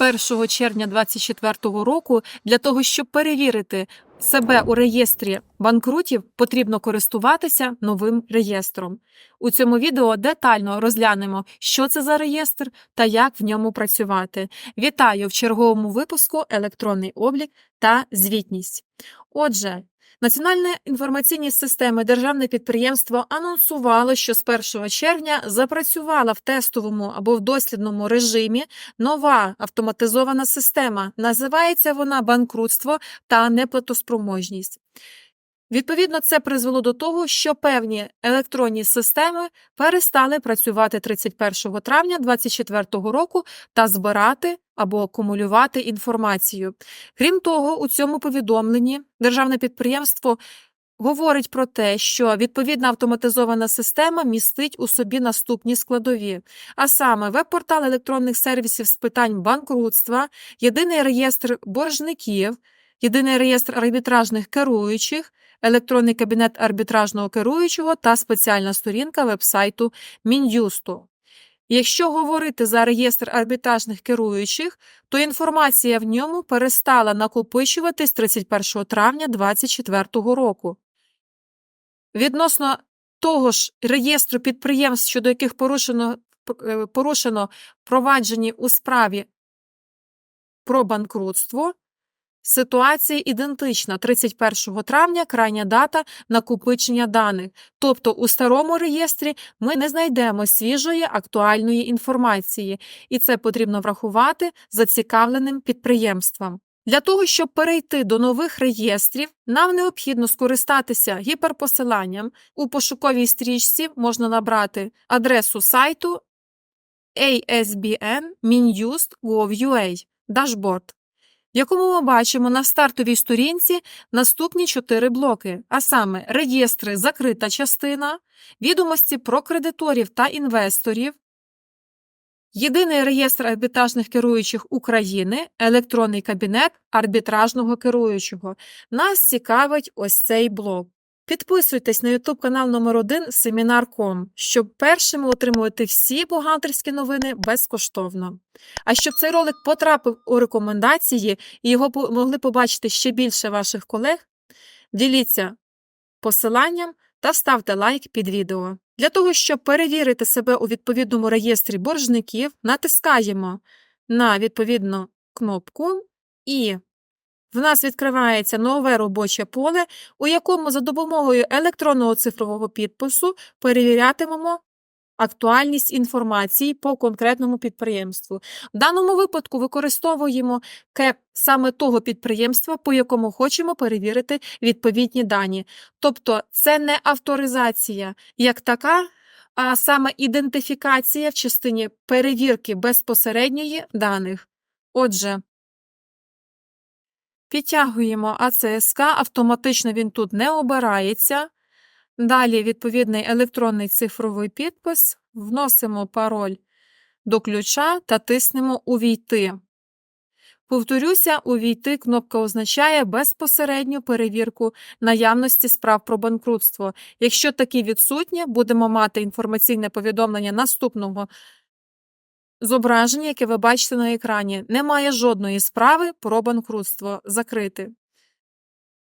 1 червня 2024 року для того, щоб перевірити себе у реєстрі банкрутів, потрібно користуватися новим реєстром. У цьому відео детально розглянемо, що це за реєстр та як в ньому працювати. Вітаю в черговому випуску електронний облік та звітність. Отже, Національне інформаційні системи державне підприємство анонсувало, що з 1 червня запрацювала в тестовому або в дослідному режимі нова автоматизована система. Називається вона банкрутство та неплатоспроможність. Відповідно, це призвело до того, що певні електронні системи перестали працювати 31 травня 2024 року та збирати або акумулювати інформацію. Крім того, у цьому повідомленні державне підприємство говорить про те, що відповідна автоматизована система містить у собі наступні складові, а саме веб-портал електронних сервісів з питань банкрутства, єдиний реєстр боржників, єдиний реєстр арбітражних керуючих, електронний кабінет арбітражного керуючого та спеціальна сторінка вебсайту Мін'юсту. Якщо говорити за реєстр арбітражних керуючих, то інформація в ньому перестала накопичуватись 31 травня 2024 року. Відносно того ж реєстру підприємств, щодо яких порушено, е, порушено проваджені у справі про банкрутство, Ситуація ідентична 31 травня крайня дата накопичення даних. Тобто у старому реєстрі ми не знайдемо свіжої актуальної інформації, і це потрібно врахувати зацікавленим підприємствам. Для того, щоб перейти до нових реєстрів, нам необхідно скористатися гіперпосиланням. У пошуковій стрічці можна набрати адресу сайту asbn.minust.gov.ua дашборд якому ми бачимо на стартовій сторінці наступні чотири блоки, а саме реєстри закрита частина, відомості про кредиторів та інвесторів, єдиний реєстр арбітражних керуючих України, електронний кабінет арбітражного керуючого. Нас цікавить ось цей блок. Підписуйтесь на YouTube канал номер 1 Семінар.ком, щоб першими отримувати всі бухгалтерські новини безкоштовно. А щоб цей ролик потрапив у рекомендації і його могли побачити ще більше ваших колег, діліться посиланням та ставте лайк під відео. Для того, щоб перевірити себе у відповідному реєстрі боржників, натискаємо на відповідну кнопку і в нас відкривається нове робоче поле, у якому за допомогою електронного цифрового підпису перевірятимемо актуальність інформації по конкретному підприємству. В даному випадку використовуємо КЕП саме того підприємства, по якому хочемо перевірити відповідні дані. Тобто це не авторизація як така. А саме ідентифікація в частині перевірки безпосередньої даних. Отже, Підтягуємо АЦСК, автоматично він тут не обирається. Далі відповідний електронний цифровий підпис, вносимо пароль до ключа та тиснемо Увійти. Повторюся, увійти кнопка означає безпосередню перевірку наявності справ про банкрутство. Якщо такі відсутні, будемо мати інформаційне повідомлення наступного Зображення, яке ви бачите на екрані, немає жодної справи про банкрутство закрити.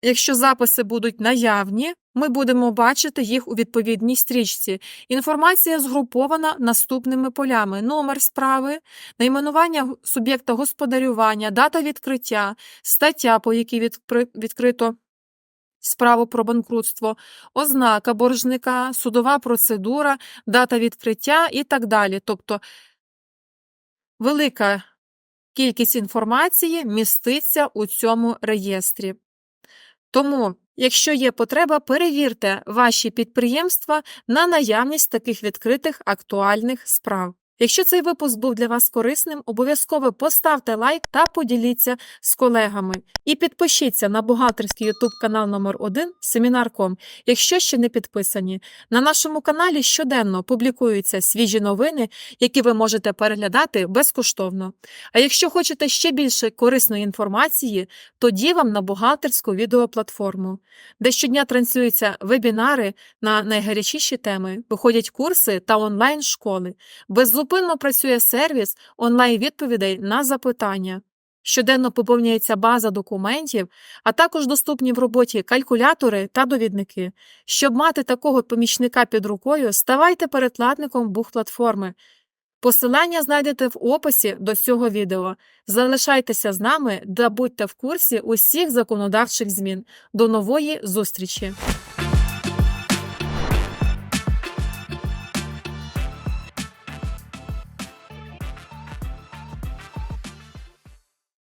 Якщо записи будуть наявні, ми будемо бачити їх у відповідній стрічці. Інформація згрупована наступними полями: номер справи, найменування суб'єкта господарювання, дата відкриття, стаття, по якій відкрито справу про банкрутство, ознака боржника, судова процедура, дата відкриття і так далі. Тобто Велика кількість інформації міститься у цьому реєстрі. Тому, якщо є потреба, перевірте ваші підприємства на наявність таких відкритих актуальних справ. Якщо цей випуск був для вас корисним, обов'язково поставте лайк та поділіться з колегами. І підпишіться на бухгалтерський YouTube канал номер 1 Семінар.ком, якщо ще не підписані. На нашому каналі щоденно публікуються свіжі новини, які ви можете переглядати безкоштовно. А якщо хочете ще більше корисної інформації, тоді вам на бухгалтерську відеоплатформу, де щодня транслюються вебінари на найгарячіші теми, виходять курси та онлайн-школи. Без Беззупинно працює сервіс онлайн-відповідей на запитання. Щоденно поповнюється база документів, а також доступні в роботі калькулятори та довідники. Щоб мати такого помічника під рукою, ставайте перекладником бух-платформи. Посилання знайдете в описі до цього відео. Залишайтеся з нами та будьте в курсі усіх законодавчих змін. До нової зустрічі!